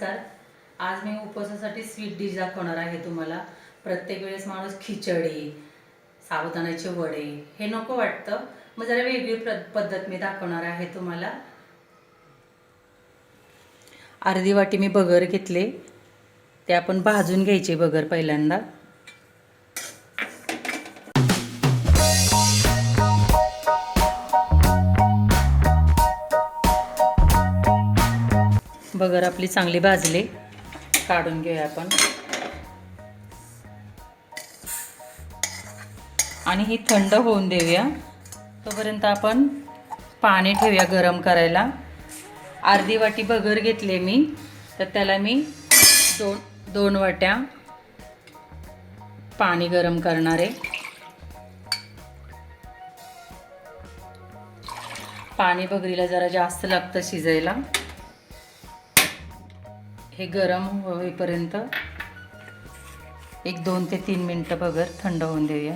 नमस्कार. आज मी उपवासासाठी sweet dish दाखवणार आहे तुम्हाला. प्रत्येक वेळेस माणूस खिचडी साबुदाण्याचे वडे हे नको वाटतं. मग जरा वेगळी पद्धत मी दाखवणार आहे तुम्हाला. अर्धी वाटी मी बगर घेतले. ते आपण भाजून घ्यायचे बगर पहिल्यांदा. बगर आपली चांगली भाजली. काढून घेऊया आपण. आणि ही थंड होऊन देऊया. तोपर्यंत आपण पाणी ठेवूया गरम करायला. अर्धी वाटी बगर घेतले मी. तर त्याला मी दोन दोन वाट्या पाणी गरम करणार आहे. पाणी बगरीला जरा जास्त लागतं शिजायला. हे गरम होईपर्यंत एक दोन ते तीन मिनटं बगर थंड होऊन देऊया.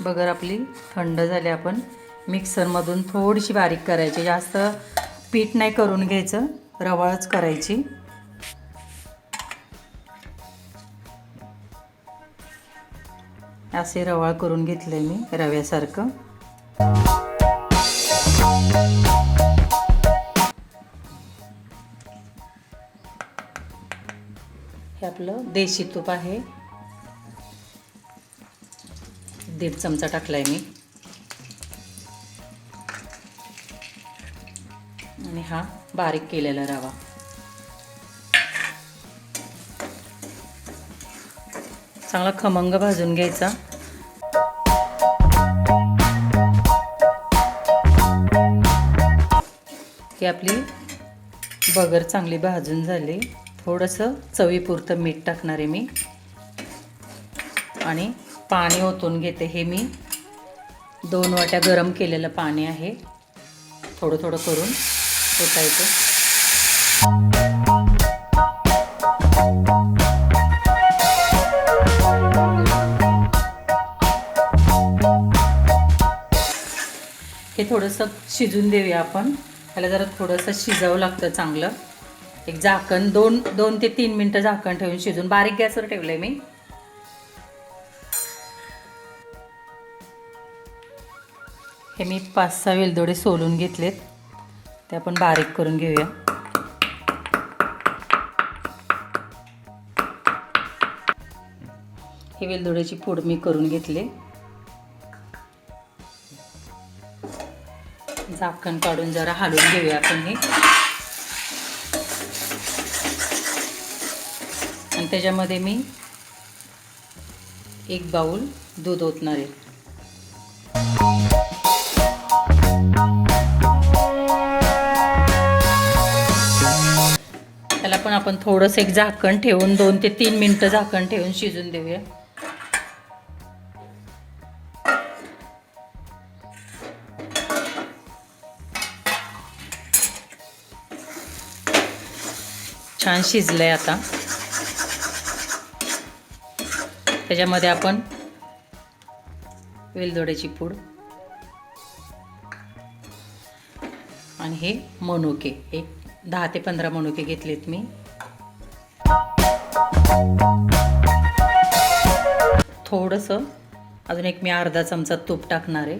बगर आपली थंड झाली आपण. मिक्सरमधून थोडीशी बारीक करायची. जास्त पीठ नाही करून घ्यायचं. रवाळच करायची. असे रवाळ करून घेतले मी रव्यासारखं. आपलं देशी तूप आहे. दीड चमचा टाकलाय मी. आणि हा बारीक केलेला रवा. चांगला खमंग भाजून घ्यायचा. ही आपली बगर चांगली भाजून झाली. थोडंसं चवीपुरतं मीठ टाकणार आहे मी. आणि पाणी ओतून घेते हे मी. दोन वाट्या गरम केलेलं पाणी आहे. थोडं थोडं करून ओतायचं. हे थोडंसं शिजून देऊया आपण. त्याला जरा थोडंसं शिजावं लागतं चांगलं. एक झाकण दोन दोन ते तीन मिनटं झाकण ठेवून शिजून बारीक गॅसवर ठेवलं आहे मी. हे मी पाच सहा वेलदोडे सोलून घेतलेत. ते आपण बारीक करून घेऊया. हे वेलदोड्याची पूड मी करून घेतले. झाकण काढून जरा हलवून घेऊया आपण हे. त्याच्यामध्ये मी एक बाऊल दूध ओतणार आहे. त्याला पण आपण थोडंसं एक झाकण ठेवून दोन ते तीन मिनटं झाकण ठेवून शिजून देऊया. छान शिजलंय आता. त्याच्यामध्ये आपण वेलदोड्याची पूड आणि हे मनुके. एक दहा ते पंधरा मनुके घेतलेत मी. थोडंसं अजून एक मी अर्धा चमचा तूप टाकणार आहे.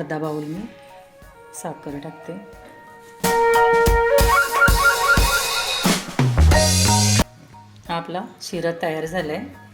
अर्धा बाऊल मी साखर टाकते. हा आपला शिरा तयार झाला आहे